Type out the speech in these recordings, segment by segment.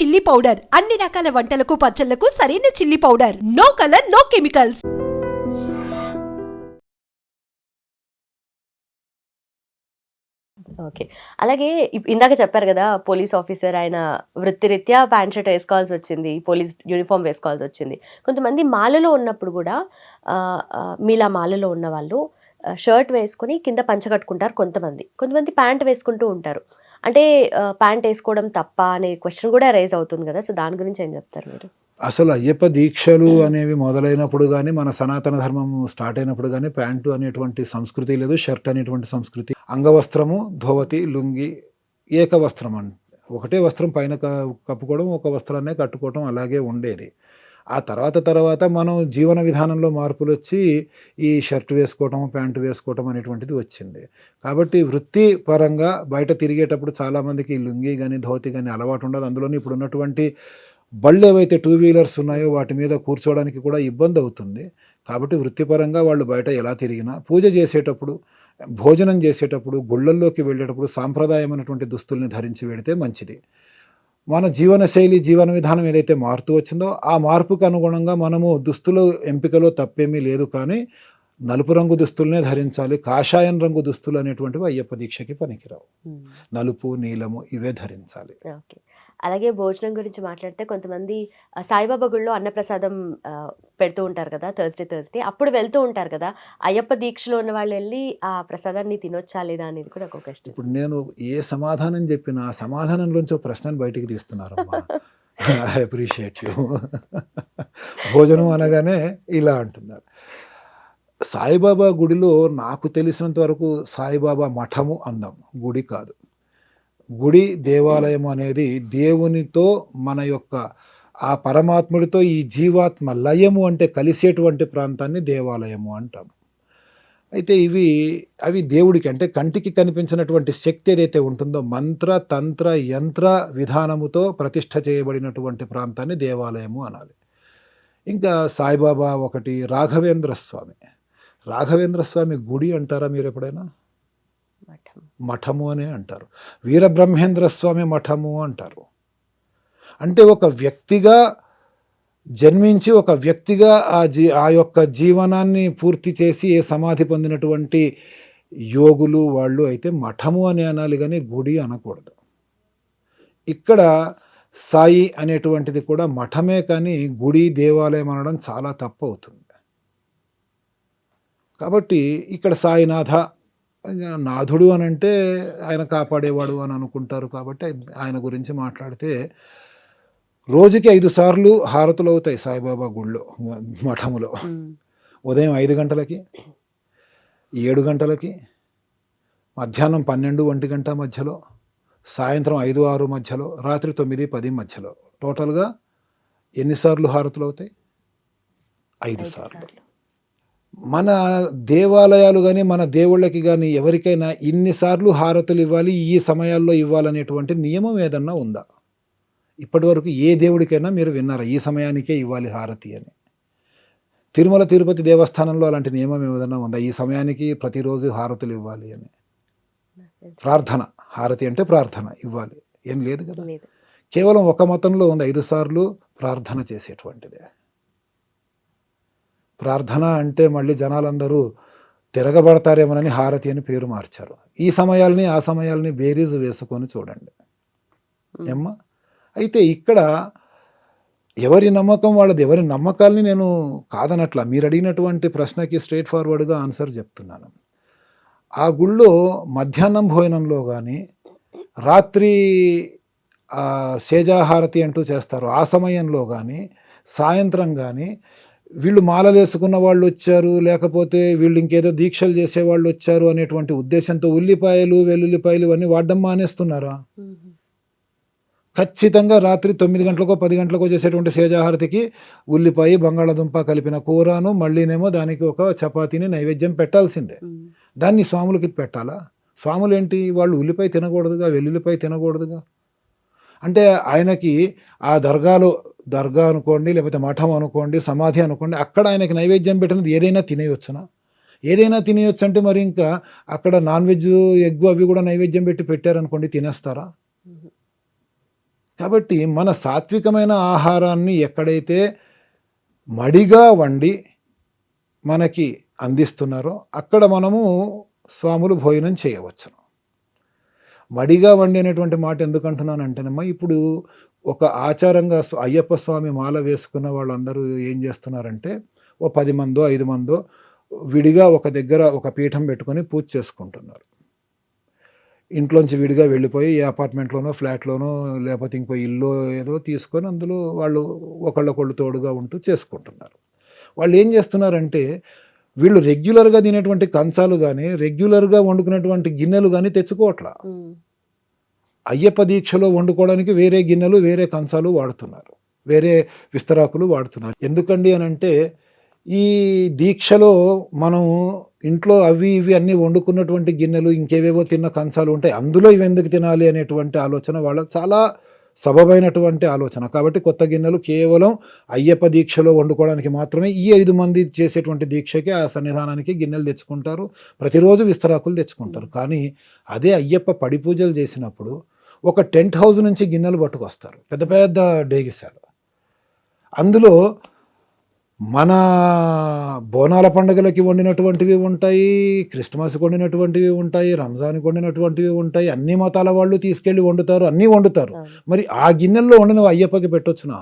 Chilli powder అన్ని రకాల వంటలకు పచ్చళ్ళకు సరైన chilli powder no colour no chemicals okay. అలాగే ఇందాక చెప్పారు కదా పోలీస్ ఆఫీసర్ ఆయన వృత్తిరీత్యా ప్యాంట్ షర్ట్ వేసుకోవాల్సి వచ్చింది పోలీస్ యూనిఫార్మ్ వేసుకోవాల్సొచ్చింది. కొంతమంది మాలలో ఉన్నప్పుడు కూడా మీలా మాలలో ఉన్న వాళ్ళు షర్ట్ వేసుకొని కింద పంచ కట్టుకుంటారు కొంతమంది. కొంతమంది ప్యాంట్ వేసుకుంటూ ఉంటారు. అంటే ప్యాంట్ ఏసుకోవడం తప్పా అనే క్వెషన్ గూడా రైజ్ అవుతుంది గదా! సో, దాని గురించి ఏం జెప్తారు మీరు? అసలు అయ్యప్ప దీక్షలు అనేవి మొదలైనప్పుడు గానీ, మన సనాతన ధర్మం స్టార్ట్ అయినప్పుడు గానీ, ప్యాంటు అనేటువంటి సంస్కృతి లేదు. షర్ట్ అనేటువంటి సంస్కృతి. అంగవస్త్రము, ధోవతి, లుంగి ఏకవస్త్రం అన్ ఒకటే వస్త్రం పైన క కప్పుకోవడం, ఒక వస్త్రాన్నే కట్టుకోవటం అలాగే ఉండేది. ఆ తర్వాత తర్వాత మనం జీవన విధానంలో మార్పులు వచ్చి ఈ షర్ట్ వేసుకోవటం, ప్యాంట్ వేసుకోవటం అనేటువంటిది వచ్చింది. కాబట్టి వృత్తి పరంగా బయట తిరిగేటప్పుడు చాలామందికి ఈ లుంగీ అలవాటు ధోతి అందులోనే ఇప్పుడు అందులోని బళ్ళు ఏవైతే టూ వీలర్స్ ఉన్నాయో వాటి మీద కూర్చోవడానికి కూడా ఇబ్బంది అవుతుంది కాబట్టి వృత్తిపరంగా వాళ్ళు బయట ఎలా తిరిగినా పూజ చేసేటప్పుడు, భోజనం చేసేటప్పుడు, గుళ్ళల్లోకి వెళ్ళేటప్పుడు సాంప్రదాయమైనటువంటి దుస్తుల్ని ధరించి వెడితే మంచిది. మన జీవనశైలి, జీవన విధానం ఏదైతే మారుతూ వచ్చిందో ఆ మార్పుకు అనుగుణంగా మనము దుస్తుల ఎంపికలో తప్పేమీ లేదు కానీ, నలుపు రంగు దుస్తులనే ధరించాలి. కాషాయం రంగు దుస్తులు అనేటువంటివి అయ్యప్ప దీక్షకి పనికిరావు. నలుపు, నీలము ఇవే ధరించాలి. అలాగే భోజనం గురించి మాట్లాడితే కొంతమంది సాయిబాబా గుడిలో అన్నప్రసాదం పెడుతూ ఉంటారు కదా! థర్స్‌డే, థర్స్‌డే అప్పుడు వెళ్తూ ఉంటారు కదా! అయ్యప్ప దీక్షలో ఉన్న వాళ్ళెళ్ళి ఆ ప్రసాదాన్ని తినొచ్చా లేదా అనేది కూడా ఒక క్వెషన్. ఇప్పుడు నేను ఏ సమాధానం చెప్పినా ఆ సమాధానంలోంచి ఓ ప్రశ్నను బయటికి తీస్తున్నారమ్మా. I appreciate you. భోజనం అనగానే ఇలా అంటున్నారు. సాయిబాబా గుడిలో నాకు తెలిసినంత వరకు సాయిబాబా మఠము అందాం. గుడి కాదు. గుడి, దేవాలయం అనేది దేవునితో మన యొక్క ఆ పరమాత్ముడితో ఈ జీవాత్మ లయము అంటే కలిసేటువంటి ప్రాంతాన్ని దేవాలయము అంటాం. అయితే ఇవి అవి దేవుడికి అంటే కంటికి కనిపించినటువంటి శక్తి ఏదైతే ఉంటుందో మంత్ర, తంత్ర, యంత్ర విధానముతో ప్రతిష్ట చేయబడినటువంటి ప్రాంతాన్ని దేవాలయము అనాలి. ఇంకా సాయిబాబా ఒకటి, రాఘవేంద్ర స్వామి. రాఘవేంద్ర స్వామి గుడి అంటారా మీరు ఎప్పుడైనా మఠము అనే అంటారు. వీరబ్రహ్మేంద్ర స్వామి మఠము అంటారు. అంటే ఒక వ్యక్తిగా జన్మించి ఒక వ్యక్తిగా ఆ జీ ఆ యొక్క జీవనాన్ని పూర్తి చేసి ఏ సమాధి పొందినటువంటి యోగులు వాళ్ళు అయితే మఠము అని అనాలి కానీ గుడి అనకూడదు. ఇక్కడ సాయి అనేటువంటిది కూడా మఠమే కానీ గుడి, దేవాలయం అనడం చాలా తప్పు అవుతుంది కాబట్టి ఇక్కడ సాయినాథ నాథుడు అనంటే ఆయన కాపాడేవాడు అని అనుకుంటారు కాబట్టి ఆయన గురించి మాట్లాడితే రోజుకి 5 సార్లు హారతులవుతాయి సాయిబాబా గుడిలో మఠములో. ఉదయం 5 గంటలకి, 7 గంటలకి, మధ్యాహ్నం 12, 1 గంట మధ్యలో, సాయంత్రం 5, 6 మధ్యలో, రాత్రి 9, 10 మధ్యలో. టోటల్‌గా ఎన్ని సార్లు హారతులవుతాయి? 5 5 సార్లు. మన దేవాలయాలు గాని, మన దేవుళ్ళకి గాని ఎవరికైనా ఇన్ని సార్లు హారతులు ఇవ్వాలి, ఈ సమయాల్లో ఇవ్వాలనేటువంటి నియమం ఏదన్నా ఉందా? ఇప్పటివరకు ఏ దేవుడికైనా మీరు విన్నారా? ఈ సమయానికే ఇవ్వాలి హారతి అని. తిరుమల, తిరుపతి దేవస్థానంలో అలాంటి నియమం ఏదన్నా ఉందా? ఈ సమయానికి ప్రతిరోజు హారతులు ఇవ్వాలి అని. ప్రార్థన. హారతి అంటే ప్రార్థన ఇవ్వాలి. ఏం లేదు కదా! కేవలం ఒక మతంలో ఉంది 5 సార్లు ప్రార్థన చేసేటువంటిదే. ప్రార్థన అంటే మళ్ళీ జనాలందరూ తిరగబడతారేమోనని హారతి అని పేరు మార్చారు. ఈ సమయాల్ని, ఆ సమయాల్ని బేరీజు వేసుకొని చూడండి. ఏమ్మా? అయితే ఇక్కడ ఎవరి నమ్మకం వాళ్ళది. ఎవరి నమ్మకాల్ని నేను కాదనట్లా. మీరడిగినటువంటి ప్రశ్నకి స్ట్రెయిట్ ఫార్వర్డ్‌గా ఆన్సర్ చెప్తున్నాను. ఆ గుళ్ళో మధ్యాహ్నం భోజనంలో గాని, రాత్రి సేజాహారతి అంటూ చేస్తారు. ఆ సమయంలో గాని, సాయంత్రం గాని వీళ్ళు మాలలేసుకున్న వాళ్ళొచ్చారు, లేకపోతే వీళ్ళు ఇంకేదో దీక్షలు చేసేవాళ్ళొచ్చారు అనేటువంటి ఉద్దేశంతో ఉల్లిపాయలు, వెల్లుల్లిపాయలు ఇవన్నీ వాడడం మానేస్తున్నారా? ఖచ్చితంగా రాత్రి 9 గంటలకో, 10 గంటలకో చేసేటువంటి సేజాహారతికి ఉల్లిపాయ, బంగాళాదుంప కలిపిన కూరను, మళ్ళీనేమో దానికి ఒక చపాతీని నైవేద్యం పెట్టాల్సిందే. దాన్ని స్వాములకి పెట్టాలా? స్వాములేంటి వాళ్ళు ఉల్లిపాయ తినకూడదుగా, వెల్లుల్లిపాయ తినకూడదుగా. అంటే ఆయనకి ఆ దర్గాలో దర్గా అనుకోండి, లేకపోతే మఠం అనుకోండి, సమాధి అనుకోండి, అక్కడ ఆయనకి నైవేద్యం పెట్టినది ఏదైనా తినేయొచ్చునా? ఏదైనా తినేయొచ్చంటే మరి ఇంకా అక్కడ నాన్ వెజ్, ఎగ్ అవి కూడా నైవేద్యం పెట్టి పెట్టారనుకోండి తినేస్తారా? కాబట్టి మన సాత్వికమైన ఆహారాన్ని ఎక్కడైతే మడిగా వండి మనకి అందిస్తున్నారో అక్కడ మనము స్వాములు భోజనం చేయవచ్చు మడిగా వండి అనేటువంటి మాట ఎందుకంటున్నానంటేనమ్మా ఇప్పుడు ఒక ఆచారంగా అయ్యప్ప స్వామి మాల వేసుకున్న వాళ్ళందరూ ఏం చేస్తున్నారంటే ఓ పది మందో ఐదు మందో విడిగా ఒక దగ్గర ఒక పీఠం పెట్టుకొని పూజ చేసుకుంటున్నారు. ఇంట్లోంచి విడిగా వెళ్ళిపోయి ఏ అపార్ట్మెంట్లోనో ఫ్లాట్లోనో లేకపోతే ఇంకో ఇల్లు ఏదో తీసుకొని అందులో వాళ్ళు ఒకళ్ళొకళ్ళు తోడుగా ఉంటూ చేసుకుంటున్నారు. వాళ్ళు ఏం చేస్తున్నారంటే వీళ్ళు రెగ్యులర్గా తినేటువంటి కంచాలు కానీ రెగ్యులర్గా వండుకునేటువంటి గిన్నెలు కానీ తెచ్చుకోవట్లా. అయ్యప్ప దీక్షలో వండుకోవడానికి వేరే గిన్నెలు వేరే కంచాలు వాడుతున్నారు. వేరే విస్తరాకులు వాడుతున్నారు. ఎందుకండి అని అంటే ఈ దీక్షలో మనం ఇంట్లో అవి ఇవి అన్నీ వండుకున్నటువంటి గిన్నెలు ఇంకేవేవో తిన్న కంచాలు ఉంటాయి. అందులో ఇవి ఎందుకు తినాలి అనేటువంటి ఆలోచన వాళ్ళ చాలా సబబైనటువంటి ఆలోచన. కాబట్టి కొత్త గిన్నెలు కేవలం అయ్యప్ప దీక్షలో వండుకోవడానికి మాత్రమే ఈ ఐదు మంది చేసేటువంటి దీక్షకి ఆ సన్నిధానానికి గిన్నెలు తెచ్చుకుంటారు. ప్రతిరోజు విస్తరాకులు తెచ్చుకుంటారు. కానీ అదే అయ్యప్ప పడి పూజలు చేసినప్పుడు ఒక టెంట్ హౌస్ నుంచి గిన్నెలు పట్టుకొస్తారు. పెద్ద పెద్ద డేగిసాలు అందులో మన బోనాల పండుగలకి వండినటువంటివి ఉంటాయి క్రిస్మస్కి వండినటువంటివి ఉంటాయి రంజాన్కి వండినటువంటివి ఉంటాయి అన్ని మతాల వాళ్ళు తీసుకెళ్ళి వండుతారు అన్నీ వండుతారు. మరి ఆ గిన్నెల్లో వండినవి అయ్యప్పకి పెట్టొచ్చునా?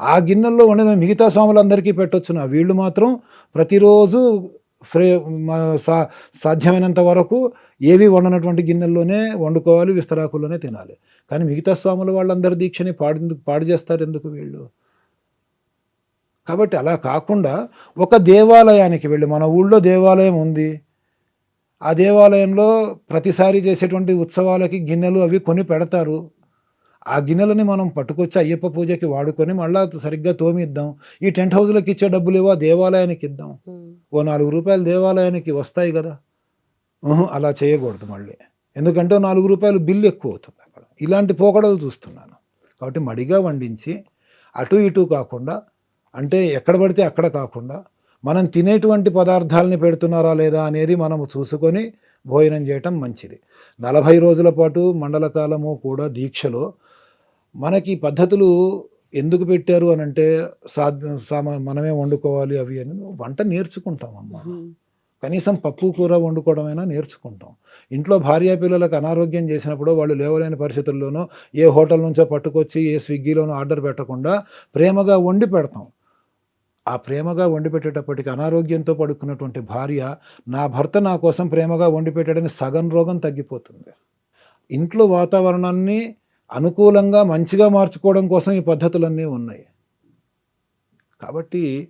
ఆ గిన్నెల్లో వండిన మిగతా స్వాములందరికీ పెట్టొచ్చునా? వీళ్ళు మాత్రం ప్రతిరోజు ఫ్రే సా సాధ్యమైనంత వరకు ఏవి వండనటువంటి గిన్నెల్లోనే వండుకోవాలి విస్తరాకుల్లోనే తినాలి. కానీ మిగతా స్వాముల వాళ్ళందరి దీక్షని పాడు పాడు చేస్తారు ఎందుకు వీళ్ళు? కాబట్టి అలా కాకుండా ఒక దేవాలయానికి వెళ్ళి మన ఊళ్ళో దేవాలయం ఉంది. ఆ దేవాలయంలో ప్రతిసారి చేసేటువంటి ఉత్సవాలకి గిన్నెలు అవి కొని పెడతారు. ఆ గిన్నెలని మనం పట్టుకొచ్చి అయ్యప్ప పూజకి వాడుకొని మళ్ళా సరిగ్గా తోమిద్దాం. ఈ టెంట్ హౌస్లకు ఇచ్చే డబ్బులు ఏవో ఆ దేవాలయానికి ఇద్దాం. ఓ నాలుగు రూపాయలు దేవాలయానికి వస్తాయి కదా. అలా చేయకూడదు మళ్ళీ. ఎందుకంటే నాలుగు రూపాయలు బిల్లు ఎక్కువ అవుతుంది అక్కడ. ఇలాంటి పోకడలు చూస్తున్నాను. కాబట్టి మడిగా వండించి అటు ఇటు కాకుండా అంటే ఎక్కడ పడితే అక్కడ కాకుండా మనం తినేటువంటి పదార్థాలని పెడుతున్నారా లేదా అనేది మనము చూసుకొని భోజనం చేయటం మంచిది. నలభై రోజుల పాటు మండల కాలము కూడా దీక్షలో మనకి ఈ పద్ధతులు ఎందుకు పెట్టారు అని అంటే సా మనమే వండుకోవాలి అవి అని వంట నేర్చుకుంటామమ్మా. కనీసం పప్పు కూర వండుకోవడమైనా నేర్చుకుంటాం. ఇంట్లో భార్య పిల్లలకు అనారోగ్యం చేసినప్పుడు వాళ్ళు లేవలేని పరిస్థితుల్లోనో ఏ హోటల్ నుంచో పట్టుకొచ్చి ఏ స్విగ్గీలోనో ఆర్డర్ పెట్టకుండా ప్రేమగా వండి పెడతాం. ఆ ప్రేమగా వండి పెట్టేటప్పటికి అనారోగ్యంతో పడుకున్నటువంటి భార్య నా భర్త నా కోసం ప్రేమగా వండి పెట్టాడని సగం రోగం తగ్గిపోతుంది. ఇంట్లో వాతావరణాన్ని అనుకూలంగా మంచిగా మార్చుకోవడం కోసం ఈ పద్ధతులన్నీ ఉన్నాయి. కాబట్టి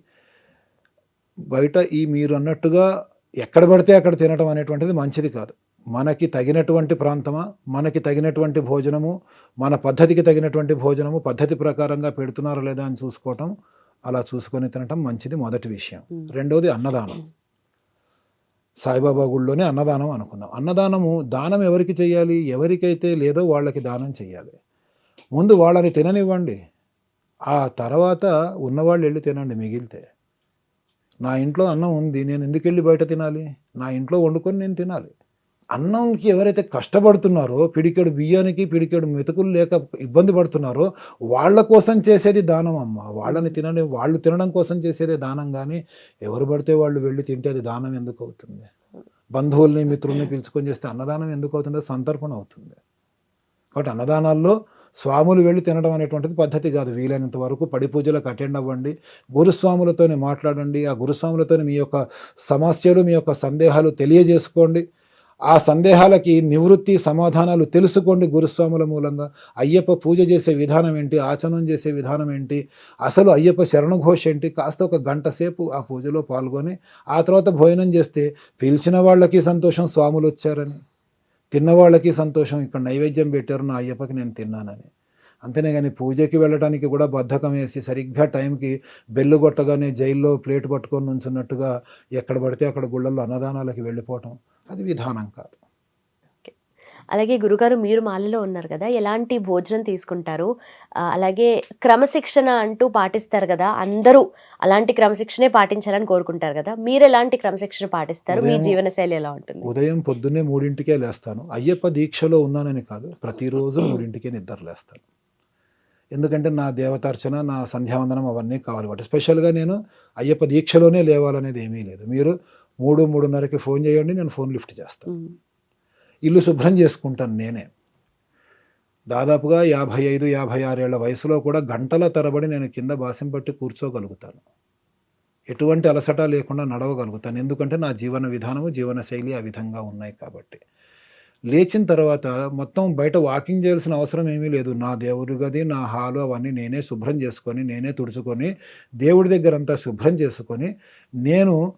బయట ఈ మీరు అన్నట్టుగా ఎక్కడ పడితే అక్కడ తినటం అనేటువంటిది మంచిది కాదు. మనకి తగినటువంటి ప్రాంతమా? మనకి తగినటువంటి భోజనము? మన పద్ధతికి తగినటువంటి భోజనము పద్ధతి ప్రకారంగా పెడుతున్నారా లేదా అని చూసుకోవటం అలా చూసుకొని తినటం మంచిది మొదటి విషయం. రెండవది అన్నదానం. సాయిబాబా గుళ్ళోనే అన్నదానం అనుకుందాం అన్నదానము దానం ఎవరికి చేయాలి? ఎవరికైతే లేదో వాళ్ళకి దానం చేయాలి. ముందు వాళ్ళని తిననివ్వండి. ఆ తర్వాత ఉన్నవాళ్ళు వెళ్ళి తినండి మిగిలితే. నా ఇంట్లో అన్నం ఉంది నేను ఎందుకు వెళ్ళి బయట తినాలి? నా ఇంట్లో వండుకొని నేను తినాలి. అన్నంకి ఎవరైతే కష్టపడుతున్నారో పిడికెడు బియ్యానికి పిడికెడు మెతుకులు లేక ఇబ్బంది పడుతున్నారో వాళ్ళ కోసం చేసేది దానం అమ్మ. వాళ్ళని తినని వాళ్ళు తినడం కోసం చేసేదే దానం కానీ ఎవరు పడితే వాళ్ళు వెళ్ళి తింటే అది దానం ఎందుకు అవుతుంది? బంధువుల్ని మిత్రుల్ని పిలుచుకొని చేస్తే అన్నదానం ఎందుకు అవుతుంది? సంతర్పణ అవుతుంది. కాబట్టి అన్నదానాల్లో స్వాములు వెళ్ళి తినడం అనేటువంటిది పద్ధతి కాదు. వీలైనంత వరకు పడి పూజలకు అటెండ్ అవ్వండి. గురుస్వాములతోనే మాట్లాడండి. ఆ గురుస్వాములతోని మీ యొక్క సమస్యలు మీ యొక్క సందేహాలు తెలియజేసుకోండి. ఆ సందేహాలకి నివృత్తి సమాధానాలు తెలుసుకోండి గురుస్వాముల మూలంగా. అయ్యప్ప పూజ చేసే విధానం ఏంటి? ఆచరణం చేసే విధానం ఏంటి? అసలు అయ్యప్ప శరణఘోష ఏంటి? కాస్త ఒక గంట సేపు ఆ పూజలో పాల్గొని ఆ తర్వాత భోజనం చేస్తే పిలిచిన వాళ్ళకి సంతోషం స్వాములు వచ్చారని. తిన్న వాళ్ళకి సంతోషం ఇక్కడ నైవేద్యం పెట్టారు నా అయ్యప్పకి నేను తిన్నానని. అంతేనే కానీ పూజకి వెళ్ళడానికి కూడా బద్ధకం వేసి సరిగ్గా టైంకి బెల్లు కొట్టగానే జైల్లో ప్లేట్ పట్టుకొని నుంచున్నట్టుగా ఎక్కడ పడితే అక్కడ గుళ్ళల్లో అన్నదానాలకి వెళ్ళిపోవటం అది విధానం కాదు. అలాగే గురుగారు మీరు మాలలో ఉన్నారు కదా ఎలాంటి భోజనం తీసుకుంటారు? అలాగే క్రమశిక్షణ అంటూ పాటిస్తారు కదా అందరూ అలాంటి క్రమశిక్షణే పాటించాలని కోరుకుంటారు కదా మీరు ఎలాంటి క్రమశిక్షణ పాటిస్తారు? మీ జీవనశైలి ఎలా ఉంటుంది? ఉదయం పొద్దున్నే మూడింటికే లేస్తాను. అయ్యప్ప దీక్షలో ఉన్నానని కాదు ప్రతిరోజు మూడింటికే నిద్ర లేస్తాను. ఎందుకంటే నా దేవతార్చన నా సంధ్యావందనం అవన్నీ కావాలి కాబట్టి స్పెషల్గా నేను అయ్యప్ప దీక్షలోనే లేవాలనేది ఏమీ లేదు. మీరు మూడు మూడున్నరకి ఫోన్ చేయండి నేను ఫోన్ లిఫ్ట్ చేస్తాను. ఇల్లు శుభ్రం చేసుకుంటాను నేనే. దాదాపుగా యాభై ఐదు యాభై ఆరేళ్ళ వయసులో కూడా గంటల తరబడి నేను కింద బాసిం పట్టి కూర్చోగలుగుతాను. ఎటువంటి అలసట లేకుండా నడవగలుగుతాను. ఎందుకంటే నా జీవన విధానము జీవన శైలి ఆ విధంగా ఉన్నాయి కాబట్టి. లేచిన తర్వాత మొత్తం బయట వాకింగ్ చేయాల్సిన అవసరం ఏమీ లేదు. నా దేవుడి గది నా హాలు అవన్నీ నేనే శుభ్రం చేసుకొని నేనే తుడుచుకొని దేవుడి దగ్గర అంతా శుభ్రం చేసుకొని నేను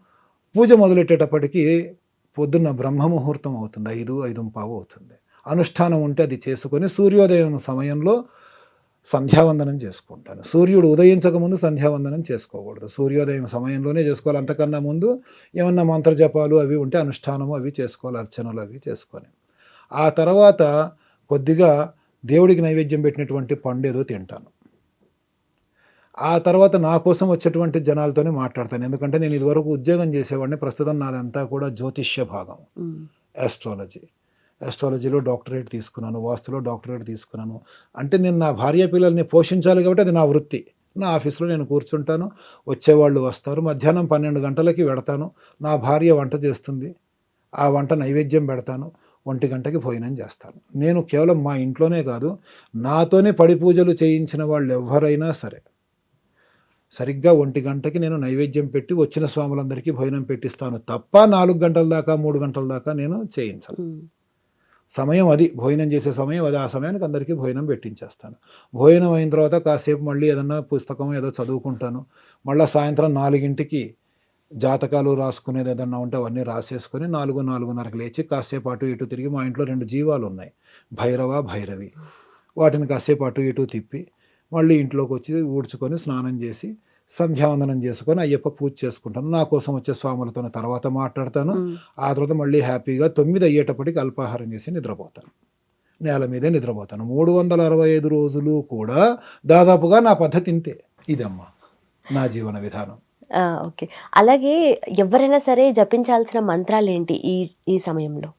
పూజ మొదలెట్టేటప్పటికి పొద్దున్న బ్రహ్మ ముహూర్తం అవుతుంది ఐదు ఐదు పావు అవుతుంది. అనుష్ఠానం ఉంటే అది చేసుకొని సూర్యోదయం సమయంలో సంధ్యావందనం చేసుకుంటాను. సూర్యుడు ఉదయించక ముందు సంధ్యావందనం చేసుకోకూడదు. సూర్యోదయం సమయంలోనే చేసుకోవాలి. అంతకన్నా ముందు ఏమన్నా మంత్రజపాలు అవి ఉంటే అనుష్ఠానము అవి చేసుకోవాలి అర్చనలు అవి చేసుకొని. ఆ తర్వాత కొద్దిగా దేవుడికి నైవేద్యం పెట్టినటువంటి పండు ఏదో తింటాను. ఆ తర్వాత నా కోసం వచ్చేటువంటి జనాలతోనే మాట్లాడతాను. ఎందుకంటే నేను ఇదివరకు ఉద్యోగం చేసేవాడిని. ప్రస్తుతం నాదంతా కూడా జ్యోతిష్య భాగం. ఆస్ట్రాలజీ ఆస్ట్రాలజీలో డాక్టరేట్ తీసుకున్నాను. వాస్తులో డాక్టరేట్ తీసుకున్నాను. అంటే నేను నా భార్య పిల్లల్ని పోషించాలి కాబట్టి అది నా వృత్తి. నా ఆఫీస్లో నేను కూర్చుంటాను. వచ్చేవాళ్ళు వస్తారు. మధ్యాహ్నం పన్నెండు గంటలకి పెడతాను. నా భార్య వంట చేస్తుంది. ఆ వంట నైవేద్యం పెడతాను. ఒంటి గంటకి భోజనం చేస్తాను. నేను కేవలం మా ఇంట్లోనే కాదు నాతోనే పడి పూజలు చేయించిన వాళ్ళు ఎవరైనా సరే సరిగ్గా ఒంటి గంటకి నేను నైవేద్యం పెట్టి వచ్చిన స్వాములందరికీ భోజనం పెట్టిస్తాను తప్ప నాలుగు గంటల దాకా మూడు గంటల దాకా నేను చేయించను. సమయం అది భోజనం చేసే సమయం అది ఆ సమయానికి అందరికీ భోజనం పెట్టించేస్తాను. భోజనం అయిన తర్వాత కాసేపు మళ్ళీ ఏదన్నా పుస్తకం ఏదో చదువుకుంటాను. మళ్ళీ సాయంత్రం నాలుగింటికి జాతకాలు రాసుకునేది ఏదన్నా ఉంటే అవన్నీ రాసేసుకొని నాలుగు నాలుగున్నరకు లేచి కాసేపు అటు ఇటు తిరిగి మా ఇంట్లో రెండు జీవాలు ఉన్నాయి భైరవ భైరవి. వాటిని కాసేపు అటు ఇటు తిప్పి మళ్ళీ ఇంట్లోకి వచ్చి ఊడ్చుకొని స్నానం చేసి సంధ్యావందనం చేసుకొని అయ్యప్ప పూజ చేసుకుంటాను. నా కోసం వచ్చే స్వాములతో తర్వాత మాట్లాడతాను. ఆ తర్వాత మళ్ళీ హ్యాపీగా తొమ్మిది అయ్యేటప్పటికి అల్పాహారం చేసి నిద్రపోతాను. నేల మీదే నిద్రపోతాను. మూడు వందల అరవై ఐదు రోజులు కూడా దాదాపుగా నా పద్ధతి ఇంతే. ఇదమ్మా నా జీవన విధానం. ఓకే. అలాగే ఎవరైనా సరే జపించాల్సిన మంత్రాలు ఏంటి ఈ ఈ సమయంలో?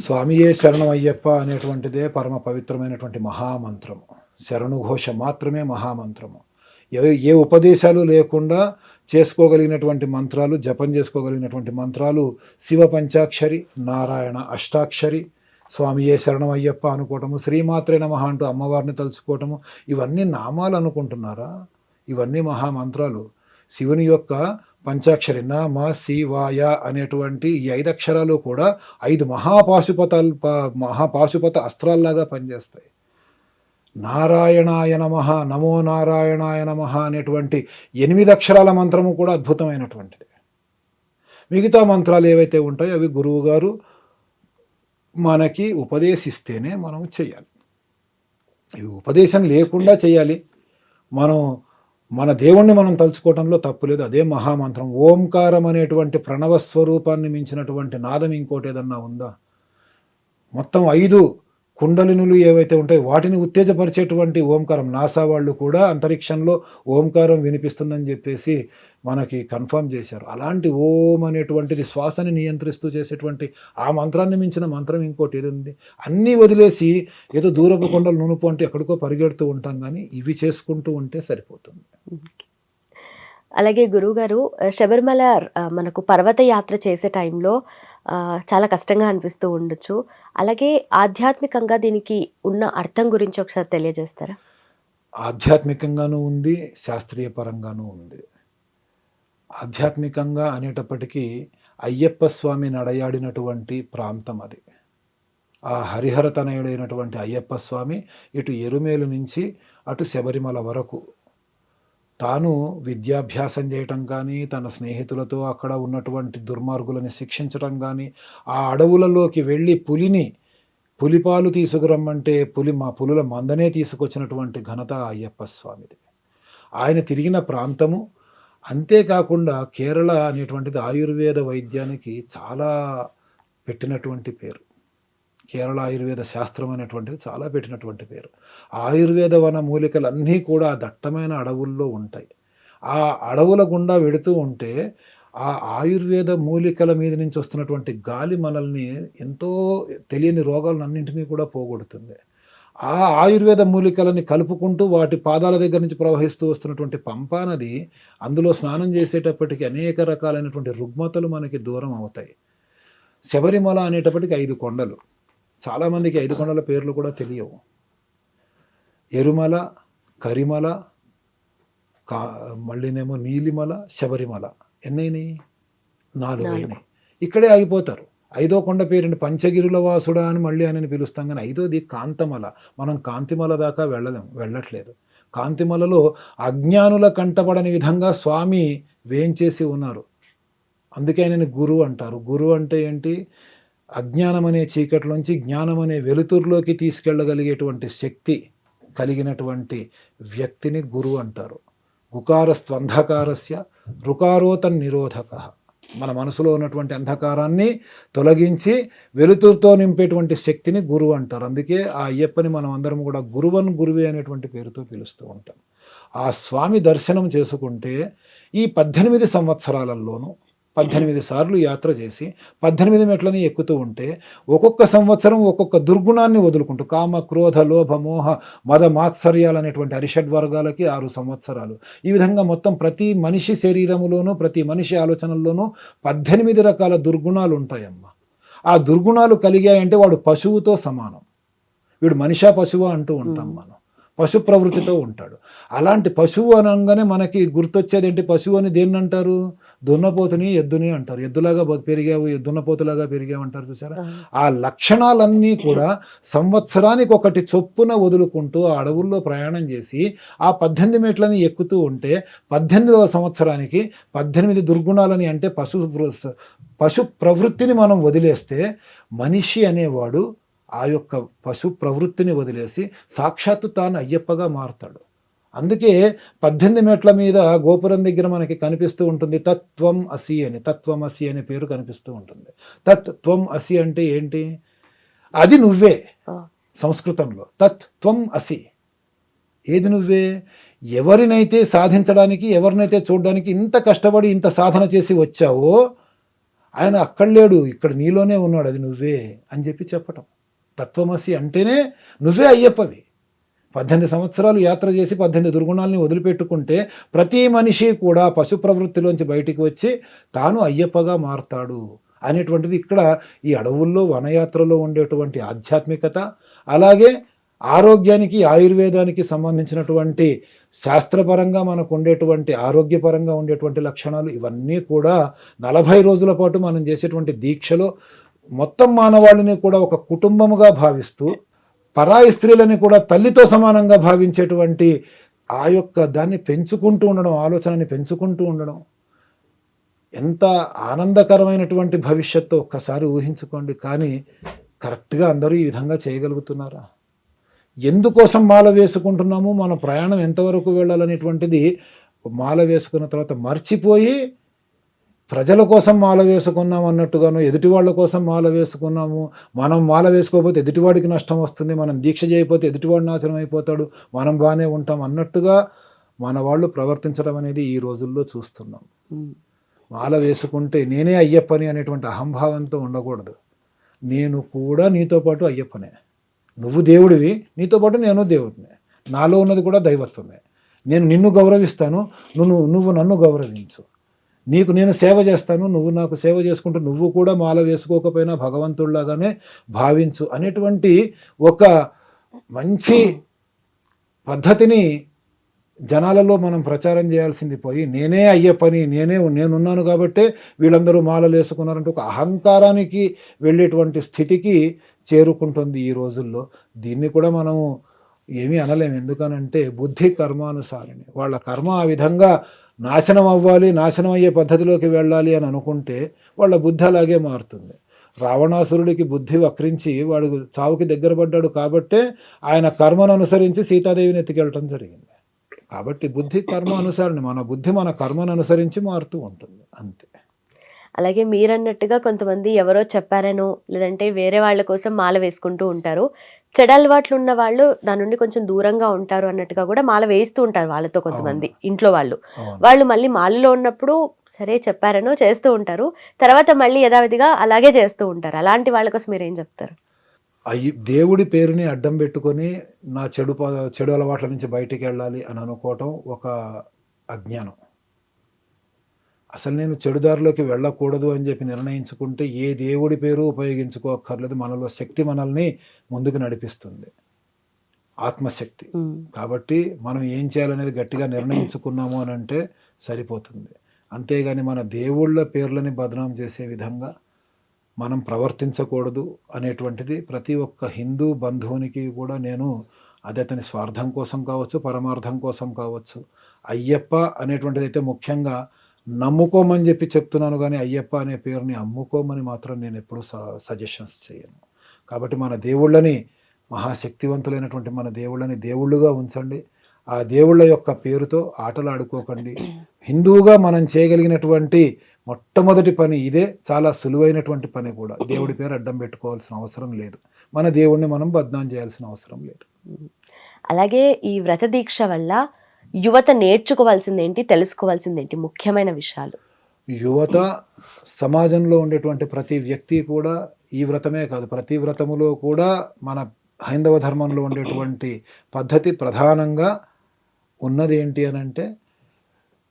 స్వామియే శరణం అయ్యప్ప అనేటువంటిదే పరమ పవిత్రమైనటువంటి మహామంత్రము. శరణుఘోష మాత్రమే మహామంత్రము. ఏ ఏ ఉపదేశాలు లేకుండా చేసుకోగలిగినటువంటి మంత్రాలు జపం చేసుకోగలిగినటువంటి మంత్రాలు శివ పంచాక్షరి నారాయణ అష్టాక్షరి స్వామియే శరణం అయ్యప్ప అనుకోవటము శ్రీమాత్రే నమ అంటూ అమ్మవారిని తలుచుకోవటము ఇవన్నీ నామాలు అనుకుంటున్నారా? ఇవన్నీ మహామంత్రాలు. శివుని యొక్క పంచాక్షరి నామ శివాయ అనేటువంటి ఈ ఐదు అక్షరాలు కూడా ఐదు మహాపాశుపతాలు మహాపాశుపత అస్త్రాల్లాగా పనిచేస్తాయి. నారాయణాయ నమ నమో నారాయణాయ నమ అనేటువంటి ఎనిమిది అక్షరాల మంత్రము కూడా అద్భుతమైనటువంటిది. మిగతా మంత్రాలు ఏవైతే ఉంటాయో అవి గురువుగారు మనకి ఉపదేశిస్తేనే మనం చేయాలి. ఇవి ఉపదేశం లేకుండా చేయాలి. మనం మన దేవుణ్ణి మనం తలుచుకోవడంలో తప్పులేదు అదే మహామంత్రం. ఓంకారం అనేటువంటి ప్రణవ స్వరూపాన్ని మించినటువంటి నాదం ఇంకోటి ఏదన్నా ఉందా? మొత్తం ఐదు కుండలినులు ఏవైతే ఉంటాయో వాటిని ఉత్తేజపరిచేటువంటి ఓంకారం నాసా వాళ్ళు కూడా అంతరిక్షంలో ఓంకారం వినిపిస్తుందని చెప్పేసి మనకి కన్ఫర్మ్ చేశారు. అలాంటి ఓం అనేటువంటిది శ్వాసని నియంత్రిస్తూ చేసేటువంటి ఆ మంత్రాన్ని మించిన మంత్రం ఇంకోటి ఏది ఉంది? అన్నీ వదిలేసి ఏదో దూరపు కొండలు నునుపు అంటే ఎక్కడికో పరిగెడుతూ ఉంటాం కానీ ఇవి చేసుకుంటూ ఉంటే సరిపోతుంది. అలాగే గురువుగారు శబరిమల మనకు పర్వత యాత్ర చేసే టైంలో చాలా కష్టంగా అనిపిస్తూ ఉండొచ్చు. అలాగే ఆధ్యాత్మికంగా దీనికి ఉన్న అర్థం గురించి ఒకసారి తెలియజేస్తారా? ఆధ్యాత్మికంగానూ ఉంది శాస్త్రీయ పరంగానూ ఉంది. ఆధ్యాత్మికంగా అనేటప్పటికీ అయ్యప్ప స్వామి నడయాడినటువంటి ప్రాంతం అది. ఆ హరిహర తనయుడైనటువంటి అయ్యప్ప స్వామి ఇటు ఎరుమేలు నుంచి అటు శబరిమల వరకు తాను విద్యాభ్యాసం చేయటం కానీ తన స్నేహితులతో అక్కడ ఉన్నటువంటి దుర్మార్గులని శిక్షించటం కానీ ఆ అడవులలోకి వెళ్ళి పులిని పులిపాలు తీసుకురమ్మంటే పులి మా పులుల మందనే తీసుకొచ్చినటువంటి ఘనత అయ్యప్ప స్వామిది. ఆయన తిరిగిన ప్రాంతము అంతేకాకుండా కేరళ అనేటువంటిది ఆయుర్వేద వైద్యానికి చాలా పెట్టినటువంటి పేరు. కేరళ ఆయుర్వేద శాస్త్రం అనేటువంటిది చాలా పెట్టినటువంటి పేరు. ఆయుర్వేద వన మూలికలన్నీ కూడా దట్టమైన అడవుల్లో ఉంటాయి. ఆ అడవుల గుండా వెడుతూ ఉంటే ఆ ఆయుర్వేద మూలికల మీద నుంచి వస్తున్నటువంటి గాలి మనల్ని ఎంతో తెలియని రోగాలన్నింటినీ కూడా పోగొడుతుంది. ఆ ఆయుర్వేద మూలికలని కలుపుకుంటూ వాటి పాదాల దగ్గర నుంచి ప్రవహిస్తూ వస్తున్నటువంటి పంపా నది అందులో స్నానం చేసేటప్పటికి అనేక రకాలైనటువంటి రుగ్మతలు మనకి దూరం అవుతాయి. శబరిమల అనేటప్పటికి ఐదు కొండలు. చాలామందికి ఐదు కొండల పేర్లు కూడా తెలియవు. ఎరుమల కరిమల కా మళ్ళీనేమో నీలిమల శబరిమల. ఎన్నైనాయి? నాలుగు. అయినాయి. ఇక్కడే ఆగిపోతారు. ఐదో కొండ పేరుని పంచగిరుల వాసుడా అని మళ్ళీ అని పిలుస్తాం కానీ ఐదోది కాంతమల. మనం కాంతిమల దాకా వెళ్ళలేం వెళ్ళట్లేదు. కాంతిమలలో అజ్ఞానుల కంటపడని విధంగా స్వామి వేంచేసి ఉన్నారు. అందుకే ఆయనని గురువు అంటారు. గురువు అంటే ఏంటి? అజ్ఞానం అనే చీకట్లోంచి జ్ఞానం అనే వెలుతురులోకి తీసుకెళ్ళగలిగేటువంటి శక్తి కలిగినటువంటి వ్యక్తిని గురువు అంటారు. గుకారస్త్వంధకారస్య రుకారోతన్ నిరోధక. మన మనసులో ఉన్నటువంటి అంధకారాన్ని తొలగించి వెలుతురుతో నింపేటువంటి శక్తిని గురువు అంటారు. అందుకే ఆ అయ్యప్పని మనం అందరం కూడా గురువన్ గురువే అనేటువంటి పేరుతో పిలుస్తూ ఉంటాం. ఆ స్వామి దర్శనం చేసుకుంటే ఈ పద్దెనిమిది సంవత్సరాలలోనూ పద్దెనిమిది సార్లు యాత్ర చేసి పద్దెనిమిది మెట్లని ఎక్కుతూ ఉంటే ఒక్కొక్క సంవత్సరం ఒక్కొక్క దుర్గుణాన్ని వదులుకుంటూ కామ క్రోధ లోభ మోహ మద మాత్సర్యాలు అనేటువంటి అరిషడ్ వర్గాలకి ఆరు సంవత్సరాలు. ఈ విధంగా మొత్తం ప్రతి మనిషి శరీరములోనూ ప్రతి మనిషి ఆలోచనల్లోనూ పద్దెనిమిది రకాల దుర్గుణాలు ఉంటాయమ్మా. ఆ దుర్గుణాలు కలిగాయంటే వాడు పశువుతో సమానం. వీడు మనిషా పశువు అంటూ ఉంటాం మనం. పశు ప్రవృత్తితో ఉంటాడు. అలాంటి పశువు అనగానే మనకి గుర్తొచ్చేది ఏంటి? పశువు అని దేన్ని అంటారు? దున్నపోతుని ఎద్దుని అంటారు. ఎద్దులాగా పెరిగావు దున్నపోతులాగా పెరిగావు అంటారు చూసారా ఆ లక్షణాలన్నీ కూడా సంవత్సరానికి ఒకటి చొప్పున వదులుకుంటూ ఆ అడవుల్లో ప్రయాణం చేసి ఆ పద్దెనిమిది మెట్లని ఎక్కుతూ ఉంటే పద్దెనిమిదవ సంవత్సరానికి పద్దెనిమిది దుర్గుణాలని అంటే పశు పశు ప్రవృత్తిని మనం వదిలేస్తే మనిషి అనేవాడు ఆ యొక్క పశు ప్రవృత్తిని వదిలేసి సాక్షాత్తు తాను అయ్యప్పగా మారుతాడు. అందుకే పద్దెనిమిది మెట్ల మీద గోపురం దగ్గర మనకి కనిపిస్తూ ఉంటుంది తత్వం అసి అని తత్వం అసి అనే పేరు కనిపిస్తూ ఉంటుంది. తత్వం అసి అంటే ఏంటి? అది నువ్వే. సంస్కృతంలో. తత్ త్వం అసి. ఏది నువ్వే? ఎవరినైతే సాధించడానికి ఎవరినైతే చూడడానికి ఇంత కష్టపడి ఇంత సాధన చేసి వచ్చావో ఆయన అక్కడ లేడు ఇక్కడ నీలోనే ఉన్నాడు అది నువ్వే అని చెప్పి చెప్పటం. తత్వమసి అంటేనే నువ్వే అయ్యప్పవి. పద్దెనిమిది సంవత్సరాలు యాత్ర చేసి పద్దెనిమిది దుర్గుణాలని వదిలిపెట్టుకుంటే ప్రతి మనిషి కూడా పశు ప్రవృత్తిలోంచి బయటికి వచ్చి తాను అయ్యప్పగా మారతాడు అనేటువంటిది ఇక్కడ ఈ అడవుల్లో వనయాత్రలో ఉండేటువంటి ఆధ్యాత్మికత అలాగే ఆరోగ్యానికి ఆయుర్వేదానికి సంబంధించినటువంటి శాస్త్రపరంగా మనకు ఉండేటువంటి ఆరోగ్యపరంగా ఉండేటువంటి లక్షణాలు ఇవన్నీ కూడా నలభై రోజుల పాటు మనం చేసేటువంటి దీక్షలో మొత్తం మానవాళిని కూడా ఒక కుటుంబముగా భావిస్తూ పరాయి స్త్రీలని కూడా తల్లితో సమానంగా భావించేటువంటి ఆ యొక్క దాన్ని పెంచుకుంటూ ఉండడం ఆలోచనని పెంచుకుంటూ ఉండడం ఎంత ఆనందకరమైనటువంటి భవిష్యత్తు ఒక్కసారి ఊహించుకోండి. కానీ కరెక్ట్గా అందరూ ఈ విధంగా చేయగలుగుతున్నారా? ఎందుకోసం మాల వేసుకుంటున్నాము? మన ప్రయాణం ఎంతవరకు వెళ్ళాలనేటువంటిది మాల వేసుకున్న తర్వాత మర్చిపోయి ప్రజల కోసం మాల వేసుకున్నాం అన్నట్టుగాను ఎదుటి వాళ్ళ కోసం మాల వేసుకున్నాము. మనం మాల వేసుకోకపోతే ఎదుటివాడికి నష్టం వస్తుంది. మనం దీక్ష చేయకపోతే ఎదుటివాడు నాశనం అయిపోతాడు. మనం బాగానే ఉంటాం అన్నట్టుగా మన వాళ్ళు ప్రవర్తించడం అనేది ఈ రోజుల్లో చూస్తున్నాం. మాల వేసుకుంటే నేనే అయ్యప్పని అనేటువంటి అహంభావంతో ఉండకూడదు. నేను కూడా నీతో పాటు అయ్యప్పనే. నువ్వు దేవుడివి నీతో పాటు నేను దేవుడిని. నాలో ఉన్నది కూడా దైవత్వమే. నేను నిన్ను గౌరవిస్తాను. నువ్వు నువ్వు నన్ను గౌరవించు. నీకు నేను సేవ చేస్తాను నువ్వు నాకు సేవ చేసుకుంటూ నువ్వు కూడా మాల వేసుకోకపోయినా భగవంతుడిలాగానే భావించు అనేటువంటి ఒక మంచి పద్ధతిని జనాలలో మనం ప్రచారం చేయాల్సింది పోయి నేనే అయ్యే పని నేనే నేనున్నాను కాబట్టే వీళ్ళందరూ మాలలు వేసుకున్నారంటే ఒక అహంకారానికి వెళ్ళేటువంటి స్థితికి చేరుకుంటుంది ఈ రోజుల్లో. దీన్ని కూడా మనము ఏమీ అనలేము ఎందుకనంటే బుద్ధి కర్మానుసారిని. వాళ్ళ కర్మ ఆ విధంగా నాశనం అవ్వాలి నాశనం అయ్యే పద్ధతిలోకి వెళ్ళాలి అని అనుకుంటే వాళ్ళ బుద్ధి అలాగే మారుతుంది. రావణాసురుడికి బుద్ధి వక్రించి వాడు చావుకి దగ్గర పడ్డాడు కాబట్టే ఆయన కర్మను అనుసరించి సీతాదేవిని ఎత్తుకెళ్ళటం జరిగింది. కాబట్టి బుద్ధి కర్మ అనుసరణ మన బుద్ధి మన కర్మను అనుసరించి మారుతూ ఉంటుంది. అంతే. అలాగే మీరన్నట్టుగా కొంతమంది ఎవరో చెప్పారనో లేదంటే వేరే వాళ్ళ కోసం మాల వేసుకుంటూ ఉంటారు. చెడు అలవాట్లు ఉన్న వాళ్ళు దాని నుండి కొంచెం దూరంగా ఉంటారు అన్నట్టుగా కూడా మాల వేస్తూ ఉంటారు వాళ్ళతో కొంతమంది ఇంట్లో వాళ్ళు. వాళ్ళు మళ్ళీ మాలలో ఉన్నప్పుడు సరే చెప్పారనో చేస్తూ ఉంటారు. తర్వాత మళ్ళీ యథావిధిగా అలాగే చేస్తూ ఉంటారు. అలాంటి వాళ్ళ కోసం మీరు ఏం చెప్తారు? అయ్యి దేవుడి పేరుని అడ్డం పెట్టుకొని నా చెడు చెడు అలవాట్ల నుంచి బయటికి వెళ్ళాలి అని అనుకోవటం ఒక అజ్ఞానం. అసలు నేను చెడుదారిలోకి వెళ్ళకూడదు అని చెప్పి నిర్ణయించుకుంటే ఏ దేవుడి పేరు ఉపయోగించుకోక్కర్లేదు. మనలో శక్తి మనల్ని ముందుకు నడిపిస్తుంది. ఆత్మశక్తి. కాబట్టి మనం ఏం చేయాలనేది గట్టిగా నిర్ణయించుకున్నాము అని అంటే సరిపోతుంది. అంతేగాని మన దేవుళ్ళ పేర్లని బదనాం చేసే విధంగా మనం ప్రవర్తించకూడదు అనేటువంటిది ప్రతి ఒక్క హిందూ బంధువునికి కూడా నేను అది అతని స్వార్థం కోసం కావచ్చు పరమార్థం కోసం కావచ్చు అయ్యప్ప అనేటువంటిది అయితే ముఖ్యంగా నమ్ముకోమని చెప్పి చెప్తున్నాను కానీ అయ్యప్ప అనే పేరుని అమ్ముకోమని మాత్రం నేను ఎప్పుడు సజెషన్స్ చేయను. కాబట్టి మన దేవుళ్ళని మహాశక్తివంతులైనటువంటి మన దేవుళ్ళని దేవుళ్ళుగా ఉంచండి. ఆ దేవుళ్ళ యొక్క పేరుతో ఆటలు ఆడుకోకండి హిందువుగా మనం చేయగలిగినటువంటి మొట్టమొదటి పని ఇదే. చాలా సులువైనటువంటి పని కూడా. దేవుడి పేరు అడ్డం పెట్టుకోవాల్సిన అవసరం లేదు. మన దేవుణ్ణి మనం బద్నాం చేయాల్సిన అవసరం లేదు. అలాగే ఈ వ్రత దీక్ష వల్ల యువత నేర్చుకోవాల్సింది ఏంటి తెలుసుకోవాల్సింది ఏంటి ముఖ్యమైన విషయాలు? యువత సమాజంలో ఉండేటువంటి ప్రతి వ్యక్తి కూడా ఈ వ్రతమే కాదు ప్రతి వ్రతములో కూడా మన హైందవ ధర్మంలో ఉండేటువంటి పద్ధతి ప్రధానంగా ఉన్నది ఏంటి అని అంటే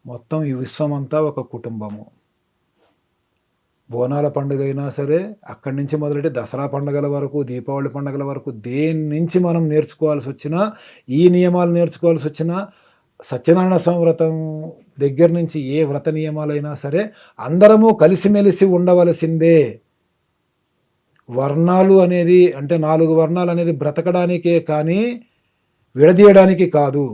మొత్తం ఈ విశ్వమంతా ఒక కుటుంబము. బోనాల పండుగ అయినా సరే అక్కడి నుంచి మొదలెట్టి దసరా పండుగల వరకు దీపావళి పండుగల వరకు దేని నుంచి మనం నేర్చుకోవాల్సి వచ్చినా ఈ నియమాలు నేర్చుకోవాల్సి వచ్చినా సత్యనారాయణ స్వామి వ్రతం దగ్గర నుంచి ఏ వ్రత నియమాలైనా సరే అందరము కలిసిమెలిసి ఉండవలసిందే. వర్ణాలు అనేది అంటే నాలుగు వర్ణాలు అనేది బ్రతకడానికే కానీ విడదీయడానికి కాదు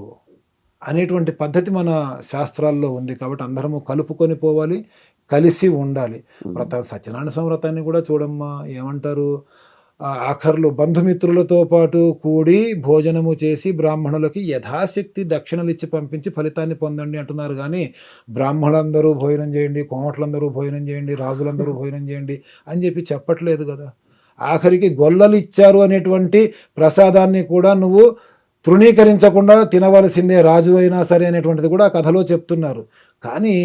అనేటువంటి పద్ధతి మన శాస్త్రాల్లో ఉంది కాబట్టి అందరము కలుపుకొని పోవాలి కలిసి ఉండాలి. వ్రత సత్యనారాయణ స్వామి వ్రతాన్ని కూడా చూడమ్మా ఏమంటారు? ఆఖర్లు బంధుమిత్రులతో పాటు కూడి భోజనము చేసి బ్రాహ్మణులకి యథాశక్తి దక్షిణలు ఇచ్చి పంపించి ఫలితాన్ని పొందండి అంటున్నారు. కానీ బ్రాహ్మణులందరూ భోజనం చేయండి కోమట్లందరూ భోజనం చేయండి రాజులందరూ భోజనం చేయండి అని చెప్పి చెప్పట్లేదు కదా. ఆఖరికి గొల్లలు ఇచ్చారు అనేటువంటి ప్రసాదాన్ని కూడా నువ్వు తృణీకరించకుండా తినవలసిందే రాజు అయినా సరే అనేటువంటిది కూడా ఆ కథలో చెప్తున్నారు. కానీ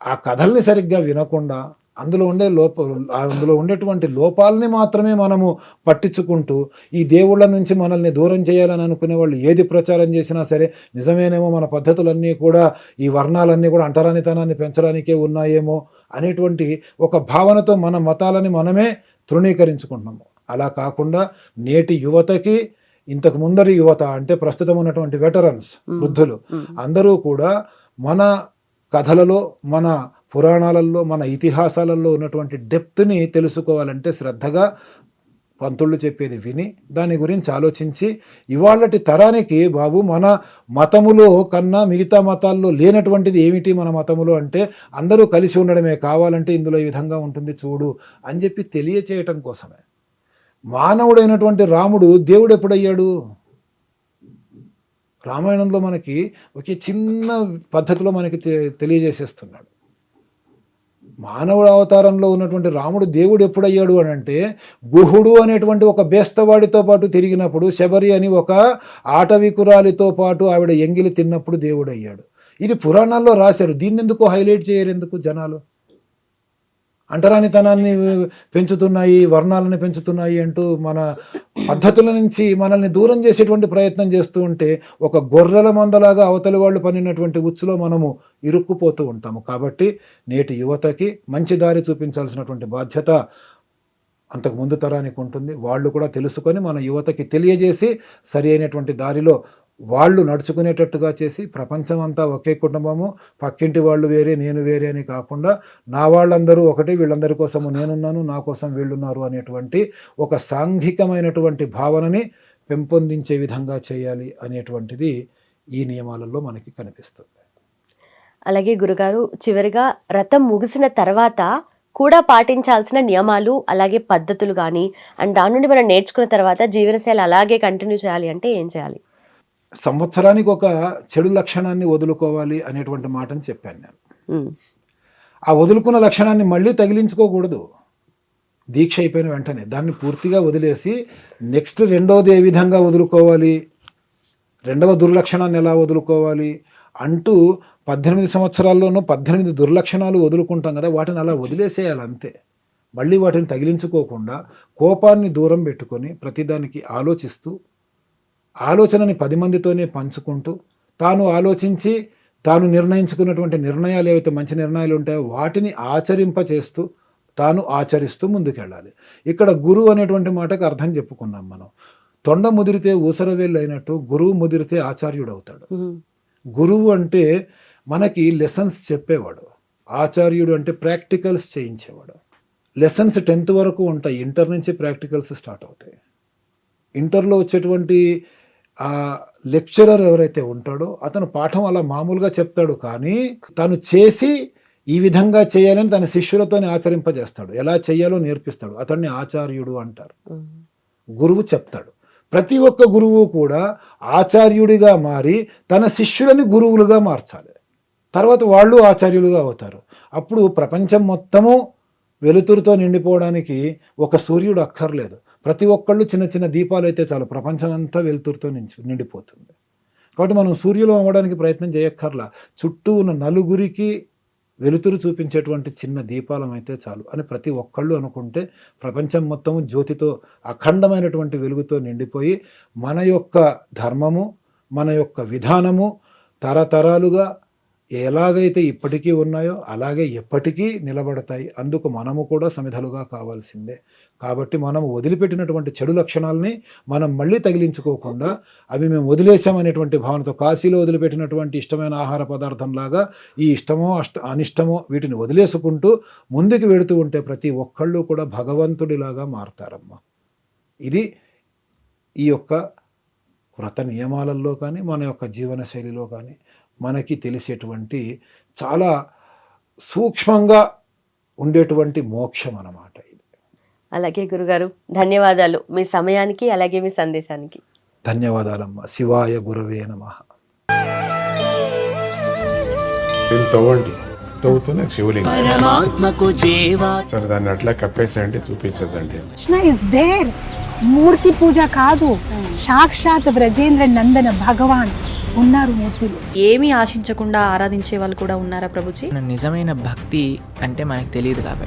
ఆ కథల్ని సరిగ్గా వినకుండా అందులో ఉండే లోప అందులో ఉండేటువంటి లోపాలని మాత్రమే మనము పట్టించుకుంటూ ఈ దేవుళ్ళ నుంచి మనల్ని దూరం చేయాలని అనుకునే వాళ్ళు ఏది ప్రచారం చేసినా సరే నిజమేనేమో మన పద్ధతులన్నీ కూడా ఈ వర్ణాలన్నీ కూడా అంటరానితనాన్ని పెంచడానికే ఉన్నాయేమో అనేటువంటి ఒక భావనతో మన మతాలని మనమే తృణీకరించుకుంటున్నాము. అలా కాకుండా నేటి యువతకి ఇంతకు ముందరి యువత అంటే ప్రస్తుతం ఉన్నటువంటి వెటరన్స్ వృద్ధులు అందరూ కూడా మన కథలలో మన పురాణాలలో మన ఇతిహాసాలలో ఉన్నటువంటి డెప్త్ని తెలుసుకోవాలంటే శ్రద్ధగా పంతుళ్ళు చెప్పేది విని దాని గురించి ఆలోచించి ఇవాళటి తరానికి బాబు మన మతములో కన్నా మిగతా మతాల్లో లేనటువంటిది ఏమిటి మన మతములో అంటే అందరూ కలిసి ఉండడమే కావాలంటే ఇందులో ఈ విధంగా ఉంటుంది చూడు అని చెప్పి తెలియచేయటం కోసమే. మానవుడైనటువంటి రాముడు దేవుడు ఎప్పుడయ్యాడు? రామాయణంలో మనకి ఒకే చిన్న పద్ధతిలో మనకి తె- తెలియజేసేస్తున్నాడు. మానవుడు అవతారంలో ఉన్నటువంటి రాముడు దేవుడు ఎప్పుడయ్యాడు అని అంటే గుహుడు అనేటువంటి ఒక బేస్తవాడితో పాటు తిరిగినప్పుడు శబరి అని ఒక ఆటవికురాలితో పాటు ఆవిడ ఎంగిలి తిన్నప్పుడు దేవుడు అయ్యాడు ఇది పురాణాల్లో రాశారు. దీన్ని ఎందుకు హైలైట్ చేయరు ఎందుకు జనాలు? అంటరానితనాన్ని పెంచుతున్నాయి వర్ణాలను పెంచుతున్నాయి అంటూ మన పద్ధతుల నుంచి మనల్ని దూరం చేసేటువంటి ప్రయత్నం చేస్తూ ఉంటే ఒక గొర్రెల మందలాగా అవతలి వాళ్ళు పనినటువంటి ఉచ్చులో మనము ఇరుక్కుపోతూ ఉంటాము. కాబట్టి నేటి యువతకి మంచి దారి చూపించాల్సినటువంటి బాధ్యత అంతకు ముందు తరానికి ఉంటుంది. వాళ్ళు కూడా తెలుసుకొని మన యువతకి తెలియజేసి సరి అయినటువంటి దారిలో వాళ్ళు నడుచుకునేటట్టుగా చేసి ప్రపంచం అంతా ఒకే కుటుంబము పక్కింటి వాళ్ళు వేరే నేను వేరే అని కాకుండా నా వాళ్ళందరూ ఒకటి వీళ్ళందరి కోసము నేనున్నాను నా కోసం వీళ్ళున్నారు అనేటువంటి ఒక సాంఘికమైనటువంటి భావనని పెంపొందించే విధంగా చేయాలి అనేటువంటిది ఈ నియమాలలో మనకి కనిపిస్తుంది. అలాగే గురుగారు చివరిగా రథం ముగిసిన తర్వాత కూడా పాటించాల్సిన నియమాలు అలాగే పద్ధతులు కానీ అండ్ దాని నుండి మనం నేర్చుకున్న తర్వాత జీవనశైలి అలాగే కంటిన్యూ చేయాలి అంటే ఏం చేయాలి? సంవత్సరానికి ఒక చెడు లక్షణాన్ని వదులుకోవాలి అనేటువంటి మాటని చెప్పాను నేను. ఆ వదులుకున్న లక్షణాన్ని మళ్ళీ తగిలించుకోకూడదు. దీక్ష అయిపోయిన వెంటనే దాన్ని పూర్తిగా వదిలేసి నెక్స్ట్ రెండవది ఏ విధంగా వదులుకోవాలి? రెండవ దుర్లక్షణాన్ని ఎలా వదులుకోవాలి? అంటూ పద్దెనిమిది సంవత్సరాల్లోనూ పద్దెనిమిది దుర్లక్షణాలు వదులుకుంటాం కదా వాటిని అలా వదిలేసేయాలి అంతే. మళ్ళీ వాటిని తగిలించుకోకుండా కోపాన్ని దూరం పెట్టుకొని ప్రతిదానికి ఆలోచిస్తూ ఆలోచనని పది మందితోనే పంచుకుంటూ తాను ఆలోచించి తాను నిర్ణయించుకున్నటువంటి నిర్ణయాలు ఏవైతే మంచి నిర్ణయాలు ఉంటాయో వాటిని ఆచరింపచేస్తూ తాను ఆచరిస్తూ ముందుకెళ్ళాలి. ఇక్కడ గురువు అనేటువంటి మాటకు అర్థం చెప్పుకున్నాం మనం. తొండ ముదిరితే ఊసరవేళ్ళు అయినట్టు గురువు ముదిరితే ఆచార్యుడు అవుతాడు గురువు అంటే మనకి లెసన్స్ చెప్పేవాడు. ఆచార్యుడు అంటే ప్రాక్టికల్స్ చేయించేవాడు. లెసన్స్ టెన్త్ వరకు ఉంటాయి. ఇంటర్ నుంచి ప్రాక్టికల్స్ స్టార్ట్ అవుతాయి. ఇంటర్లో వచ్చేటువంటి ఆ లెక్చరర్ ఎవరైతే ఉంటాడో అతను పాఠం అలా మామూలుగా చెప్తాడు కానీ తను చేసి ఈ విధంగా చేయాలని తన శిష్యులతోనే ఆచరింపజేస్తాడు. ఎలా చేయాలో నేర్పిస్తాడు. అతన్ని ఆచార్యుడు అంటారు. గురువు చెప్తాడు. ప్రతి ఒక్క గురువు కూడా ఆచార్యుడిగా మారి తన శిష్యులని గురువులుగా మార్చాలి. తర్వాత వాళ్ళు ఆచార్యులుగా అవుతారు. అప్పుడు ప్రపంచం మొత్తము వెలుతురుతో నిండిపోవడానికి ఒక సూర్యుడు అక్కర్లేదు. ప్రతి ఒక్కళ్ళు చిన్న చిన్న దీపాలు అయితే చాలు. ప్రపంచం అంతా వెలుతురుతో నించి నిండిపోతుంది. కాబట్టి మనం సూర్యులు అమ్మడానికి ప్రయత్నం చేయక్కర్లా. చుట్టూ ఉన్న నలుగురికి వెలుతురు చూపించేటువంటి చిన్న దీపాలం అయితే చాలు అని ప్రతి ఒక్కళ్ళు అనుకుంటే ప్రపంచం మొత్తము జ్యోతితో అఖండమైనటువంటి వెలుగుతో నిండిపోయి మన యొక్క ధర్మము మన యొక్క విధానము తరతరాలుగా ఎలాగైతే ఇప్పటికీ ఉన్నాయో అలాగే ఎప్పటికీ నిలబడతాయి. అందుకు మనము కూడా సమిధలుగా కావాల్సిందే. కాబట్టి మనం వదిలిపెట్టినటువంటి చెడు లక్షణాలని మనం మళ్ళీ తగిలించుకోకుండా అవి మేము వదిలేసామనేటువంటి భావనతో కాశీలో వదిలిపెట్టినటువంటి ఇష్టమైన ఆహార పదార్థంలాగా ఈ ఇష్టమో అష్ట అనిష్టమో వీటిని వదిలేసుకుంటూ ముందుకు వెడుతూ ఉంటే ప్రతి ఒక్కళ్ళు కూడా భగవంతుడిలాగా మారతారమ్మా. ఇది ఈ యొక్క వ్రత నియమాలలో కానీ మన యొక్క జీవన శైలిలో కానీ మనకి తెలిసేటువంటి చాలా సూక్ష్మంగా ఉండేటువంటి మోక్షం అన్నమాట అలాగే గురుగారు ధన్యవాదాలు మీ సమయానికి అలాగే మీ సందేశానికి. ధన్యవాదాలమ్మా. శివాయ గురవే నమః. దీన్ని తవ్వండి? తవ్వుతూనే శివలింగం. పరమాత్మకు జీవా. సరే దాన్ని అట్లా కప్పేసేయండి చూపించదండి కృష్ణ ఇస్ దేర్ మూర్తి పూజ కాదు. సాక్షాత్ బ్రజేంద్ర నందన భగవాన్ ఉన్నారు మూర్తిలో. ఏమీ ఆశించకుండా ఆరాధించే వాళ్ళు కూడా ఉన్నారా ప్రభుజీ? నిజమైన భక్తి అంటే మనకు తెలియదు కాబట్టి.